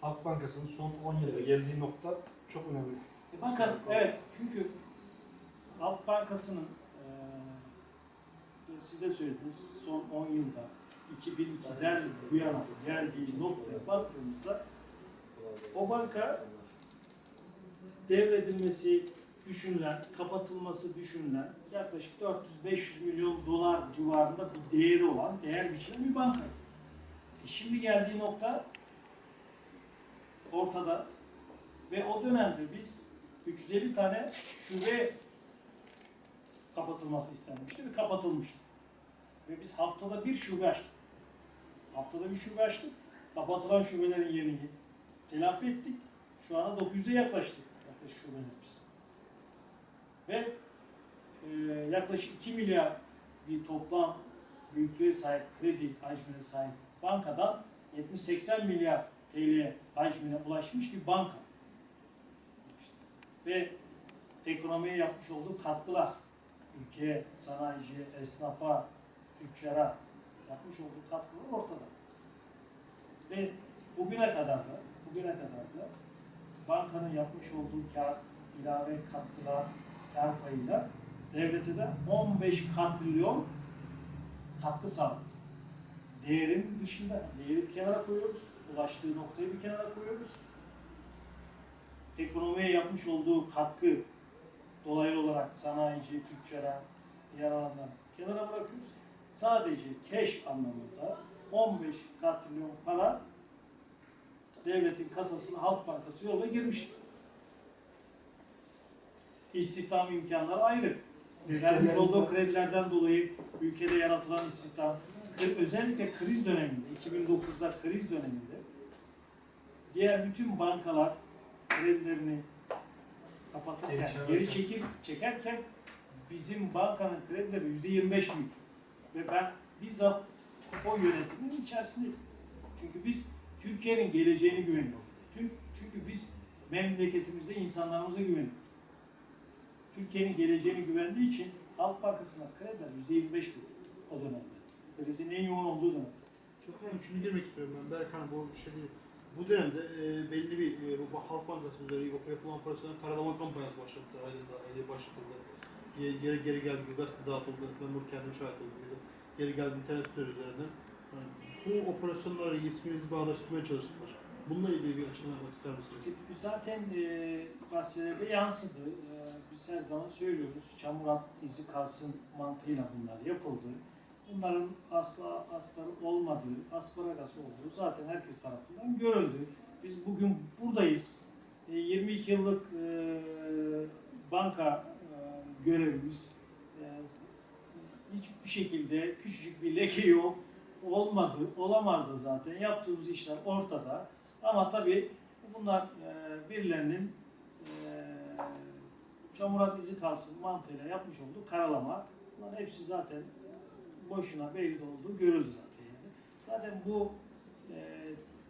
Halk Bankası'nın son 10 yılda geldiği nokta çok önemli. E bakın evet çünkü Halk Bankası'nın eee siz de söylediniz son 10 yılda 2002'den bu yana geldiği noktaya baktığımızda o banka devredilmesi düşünülen, kapatılması düşünülen yaklaşık 400-500 milyon dolar civarında bir değeri olan, değer biçilen bir banka. E şimdi geldiği nokta ortada ve o dönemde biz 350 tane şube kapatılması istenmişti ve kapatılmıştı. Ve biz haftada bir şube açtık. Haftada bir şube açtık. Kapatılan şubelerin yerini telafi ettik. Şu anda 900'e yaklaştık yaklaşık şubelerimiz. Ve e, yaklaşık 2 milyar bir toplam büyüklüğe sahip kredi hacmine sahip bankadan 70-80 milyar TL hacmine ulaşmış bir banka. Ve ekonomiye yapmış olduğu katkılar, ülkeye, sanayiciye, esnafa, tüccara yapmış olduğu katkılar ortada. Ve bugüne kadar da, bugüne kadar da bankanın yapmış olduğu kar, ilave katkılar, kar payıyla devlete de 15 katrilyon katkı sağladı. Değerin dışında, değeri bir kenara koyuyoruz, ulaştığı noktayı bir kenara koyuyoruz. Ekonomiye yapmış olduğu katkı dolaylı olarak sanayici, tüccara, diğer alanlar kenara bırakıyoruz. Sadece cash anlamında 15 katrilyon para devletin kasasına Halk Bankası yolla girmiştir. İstihdam imkanları ayrı. Ve vermiş olduğu kredilerden dolayı ülkede yaratılan istihdam, özellikle kriz döneminde, 2009'da kriz döneminde diğer bütün bankalar kredilerini kapatırken, Geri geri çekip çekerken bizim bankanın kredileri %25 büyüdü. Ve ben bizzat o yönetimin içerisindeydim. Çünkü biz Türkiye'nin geleceğini güveniyorduk. Tüm- Çünkü biz memleketimizde insanlarımıza güveniyorduk. Türkiye'nin geleceğini güvendiği için Halk Bankası'na krediler %25 büyüdü o dönemde. Krizin en yoğun olduğu dönem. Çok önemli. Şunu girmek istiyorum ben. Berkan bu şey değil. Bu dönemde e, belli bir e, bu Halk Bankası üzeri yapılan operasyonel karalama kampanyası başlattı. Aydın'da e, başlatıldı. E, geri geri geldi. Gazete dağıtıldı. Ben bunu kendim şahit oldum. Geri geldi internet siteleri üzerinden. Yani bu operasyonlara isminizi bağdaştırmaya çalıştılar. Bununla ilgili bir açıklama yapmak ister misiniz? Zaten e, gazetelerde yansıdı. E, biz her zaman söylüyoruz. Çamur izi kalsın mantığıyla bunlar yapıldı. Bunların asla astarı olmadığı, asparagas olduğu zaten herkes tarafından görüldü. Biz bugün buradayız. E, 22 yıllık e, banka e, görevimiz e, hiçbir şekilde küçücük bir leke yok. Olmadı, olamaz da zaten. Yaptığımız işler ortada. Ama tabii bunlar e, birilerinin e, çamurat izi kalsın mantığıyla yapmış olduğu karalama. Bunların hepsi zaten boşuna belli olduğu görüldü zaten yani. Zaten bu e,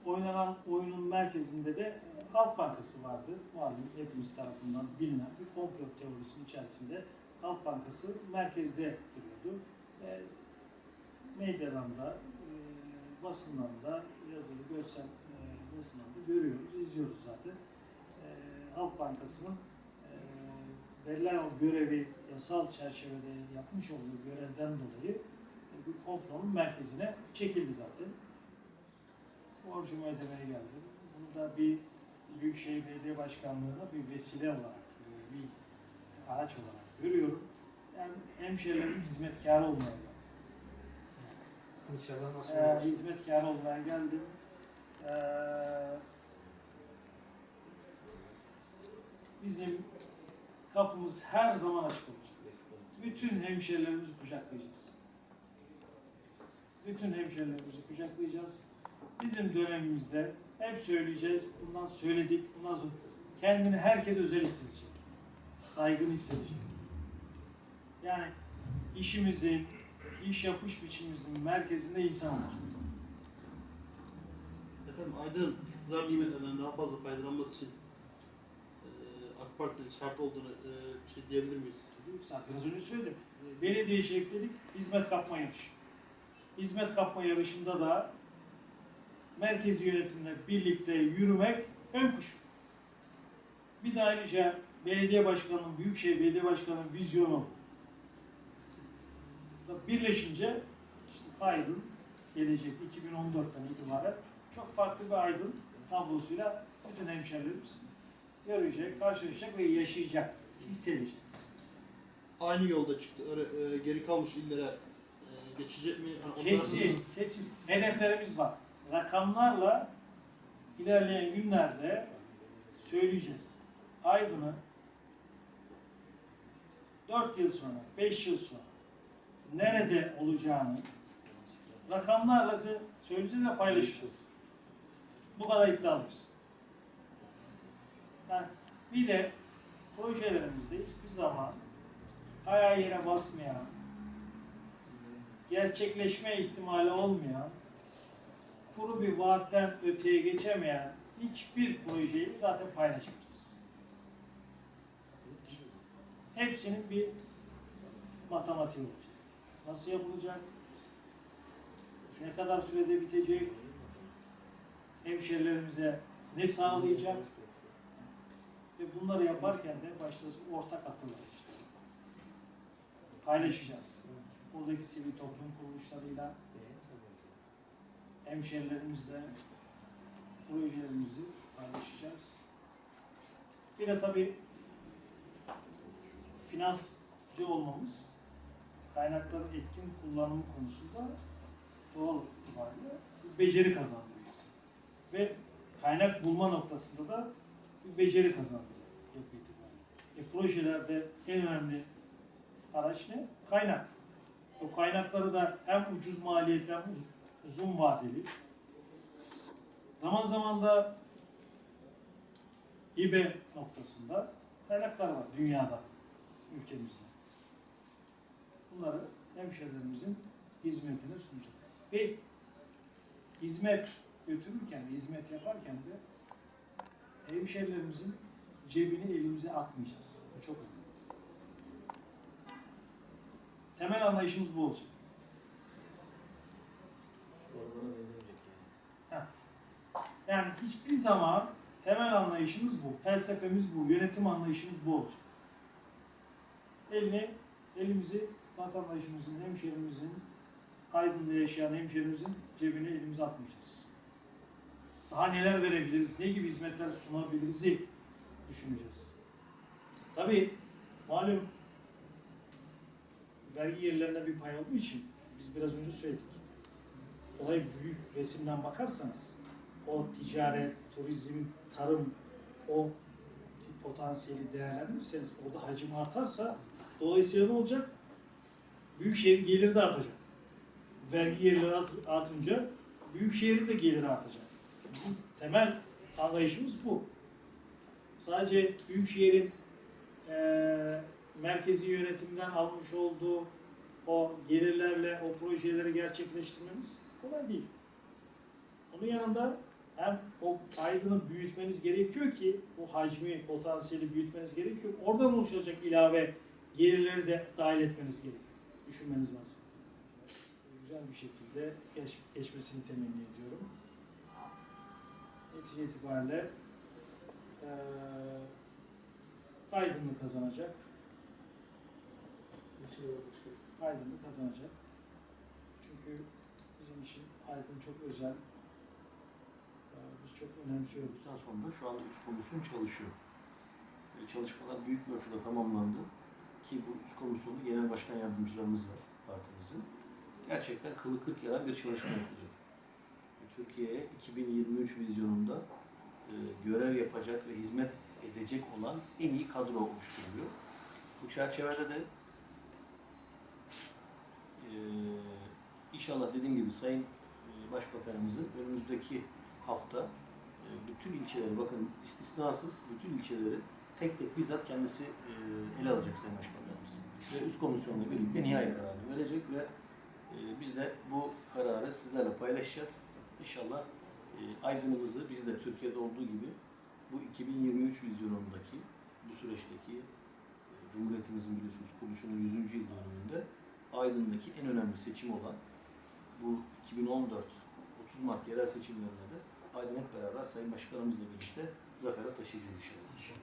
oynanan oyunun merkezinde de e, Halk Bankası vardı. Malum hepimiz tarafından bilinen bir komplo teorisinin içerisinde Halk Bankası merkezde duruyordu. Ve medyadan da, e, basından da, yazılı, görsel e, basından da görüyoruz, izliyoruz zaten. E, Halk Bankası'nın e, verilen o görevi yasal çerçevede yapmış olduğu görevden dolayı komplonun merkezine çekildi zaten. Borcumu ödemeye geldim. Bunu da bir Büyükşehir Belediye Başkanlığı'na bir vesile olarak, e, bir araç olarak görüyorum. Yani hemşehrilerin hizmetkarı olmaya geldim. İnşallah nasıl Ee, olur? hizmetkar olmaya geldim. Ee, bizim kapımız her zaman açık olacak. Bütün hemşehrilerimizi kucaklayacağız. Bütün hemşehrilerimizi kucaklayacağız. Bizim dönemimizde hep söyleyeceğiz. Bundan söyledik. Bundan sonra kendini herkes özel hissedecek. Saygın hissedecek. Yani işimizin, iş yapış biçimimizin merkezinde insan olacak. Efendim Aydın iktidar nimetlerinden daha fazla faydalanması için AK Parti'nin şart olduğunu e, şey diyebilir miyiz? Zaten biraz önce söyledim. Belediye ekledik, hizmet kapma yarışı. Hizmet kapma yarışında da merkezi yönetimle birlikte yürümek ön koşul. Bir de ayrıca belediye başkanının, büyükşehir belediye başkanının vizyonu birleşince işte Aydın gelecekte 2014'ten itibaren çok farklı bir Aydın tablosuyla bütün hemşehrilerimiz görecek, karşılaşacak ve yaşayacak, hissedecek. Aynı yolda çıktı. E, geri kalmış illere geçecek mi? Onlar- Kesin, kesin. Hedeflerimiz var. Rakamlarla ilerleyen günlerde söyleyeceğiz. Aydın'ı 4 yıl sonra, 5 yıl sonra nerede olacağını rakamlarla söyleyeceğiz ve paylaşacağız. Bu kadar iddialıyız. Yani bir de projelerimizde hiçbir zaman ayağı yere basmayan, gerçekleşme ihtimali olmayan, kuru bir vaatten öteye geçemeyen hiçbir projeyi zaten paylaşmayacağız. Hepsinin bir matematiği olacak. Nasıl yapılacak? Ne kadar sürede bitecek? Hemşerilerimize ne sağlayacak? Ve bunları yaparken de başta ortak akıl arayacağız. Paylaşacağız. Buradaki sivil toplum kuruluşlarıyla, hemşerilerimizle projelerimizi paylaşacağız. Bir de tabii finansçı olmamız, kaynakların etkin kullanımı konusunda doğal itibariyle bir beceri kazandıracağız. Ve kaynak bulma noktasında da bir beceri kazandırıyor yapı itibariyle. E, projelerde en önemli araç ne? Kaynak. O kaynakları da hem ucuz maliyetten uz- uzun vadeli, zaman zaman da hibe noktasında kaynaklar var dünyada, ülkemizde. Bunları hemşehrilerimizin hizmetine sunacak. Ve hizmet götürürken, hizmet yaparken de hemşehrilerimizin cebini elimize atmayacağız. Bu çok önemli. Temel anlayışımız bu olacak. Benzemeyecek yani. Yani hiçbir zaman temel anlayışımız bu, felsefemiz bu, yönetim anlayışımız bu olacak. Elini, elimizi vatandaşımızın, hemşehrimizin, Aydın'da yaşayan hemşehrimizin cebine elimize atmayacağız. Daha neler verebiliriz, ne gibi hizmetler sunabiliriz'i düşüneceğiz. Tabii malum vergi yerlerine bir pay olduğu için biz biraz önce söyledik. Olay büyük resimden bakarsanız o ticaret, turizm, tarım o potansiyeli değerlendirirseniz orada hacim artarsa dolayısıyla ne olacak? Büyükşehir geliri de artacak. Vergi yerleri art- artınca büyükşehirin de geliri artacak. Bu temel anlayışımız bu. Sadece büyükşehirin eee merkezi yönetimden almış olduğu o gelirlerle o projeleri gerçekleştirmemiz kolay değil. Onun yanında hem o Aydın'ı büyütmeniz gerekiyor ki o hacmi, potansiyeli büyütmeniz gerekiyor. Oradan oluşacak ilave gelirleri de dahil etmeniz gerekiyor. Düşünmeniz lazım. Güzel bir şekilde geç, geçmesini temenni ediyorum. Netice itibariyle eee Aydın'ı kazanacak. Aydın'ı kazanacak. Çünkü bizim için Aydın çok özel. Ee, Biz çok önemsiyoruz. Daha sonra şu anda üst komisyon çalışıyor. E, Çalışmalar büyük bir ölçüde tamamlandı. Ki bu üst komisyonda genel başkan yardımcılarımız var partimizin. Gerçekten kılı kırk yaran bir çalışma yapılıyor. E, Türkiye'ye 2023 vizyonunda e, görev yapacak ve hizmet edecek olan en iyi kadro oluşturuluyor. Bu çerçevede de e, inşallah dediğim gibi Sayın e, Başbakanımızın önümüzdeki hafta e, bütün ilçeleri bakın istisnasız bütün ilçeleri tek tek bizzat kendisi e, ele alacak Sayın Başbakanımız. Ve üst komisyonla birlikte nihai kararını verecek ve biz de bu kararı sizlerle paylaşacağız. İnşallah aydınımızı biz de Türkiye'de olduğu gibi bu 2023 vizyonundaki bu süreçteki Cumhuriyetimizin biliyorsunuz kuruluşunun 100. yıl dönümünde Aydın'daki en önemli seçim olan bu 2014 30 30 Mart yerel seçimlerinde de Aydın hep beraber Sayın Başkanımızla birlikte zafere taşıyacağız inşallah.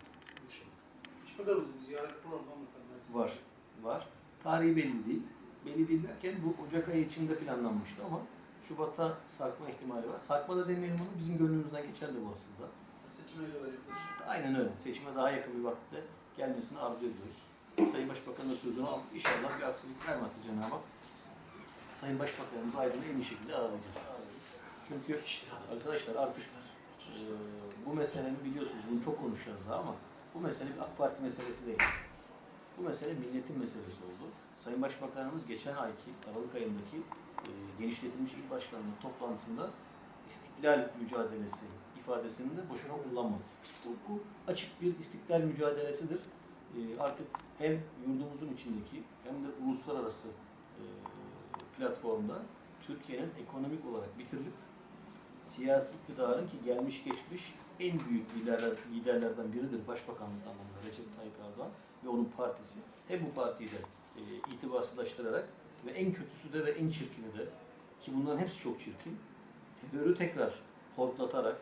Başbakanımızın ziyaret programı. Var, var. Tarihi belli değil. Belli değil derken bu Ocak ayı içinde planlanmıştı ama Şubat'a sarkma ihtimali var. Sarkma da demeyelim onu bizim gönlümüzden geçen de bu aslında. Seçime kadar yaklaşık. Aynen öyle. Seçime daha yakın bir vakitte gelmesini arzu ediyoruz. Sayın Başbakan'ın sözünü aldık. İnşallah bir aksilik vermezse Cenab-ı Hak Sayın Başbakanımız Aydın'ı en iyi şekilde ağırlayacağız. Çünkü arkadaşlar artık e, bu meselenin biliyorsunuz bunu çok konuşacağız daha ama bu mesele bir AK Parti meselesi değil. Bu mesele milletin meselesi oldu. Sayın Başbakanımız geçen ayki Aralık ayındaki e, genişletilmiş il başkanlığı toplantısında istiklal mücadelesi ifadesini de boşuna kullanmadı. Bu, bu açık bir istiklal mücadelesidir. E, artık hem yurdumuzun içindeki hem de uluslararası platformda Türkiye'nin ekonomik olarak bitirilip siyasi iktidarın ki gelmiş geçmiş en büyük liderler, liderlerden biridir başbakanlık anlamında Recep Tayyip Erdoğan ve onun partisi. Hem bu partiyi de e, itibarsızlaştırarak ve en kötüsü de ve en çirkini de ki bunların hepsi çok çirkin terörü tekrar hortlatarak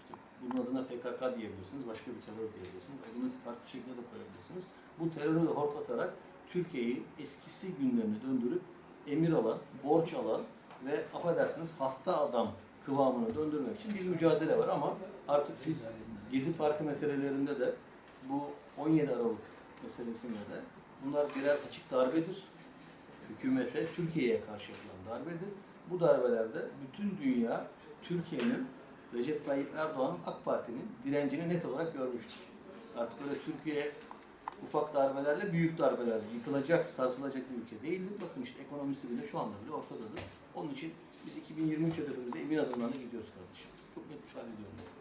işte bunun adına PKK diyebilirsiniz, başka bir terör diyebilirsiniz, adını farklı şekilde de koyabilirsiniz. Bu terörü de hortlatarak Türkiye'yi eskisi günlerine döndürüp emir alan, borç alan ve affedersiniz hasta adam kıvamına döndürmek için bir mücadele var ama artık biz Gezi Parkı meselelerinde de bu 17 Aralık meselesinde de bunlar birer açık darbedir. Hükümete, Türkiye'ye karşı yapılan darbedir. Bu darbelerde bütün dünya Türkiye'nin Recep Tayyip Erdoğan'ın AK Parti'nin direncini net olarak görmüştür. Artık öyle Türkiye ufak darbelerle büyük darbelerle yıkılacak, sarsılacak bir ülke değildir. Bakın işte ekonomisi bile şu anda bile ortadadır. Onun için biz 2023 hedefimize emin adımlarla gidiyoruz kardeşim. Çok net ifade ediyorum.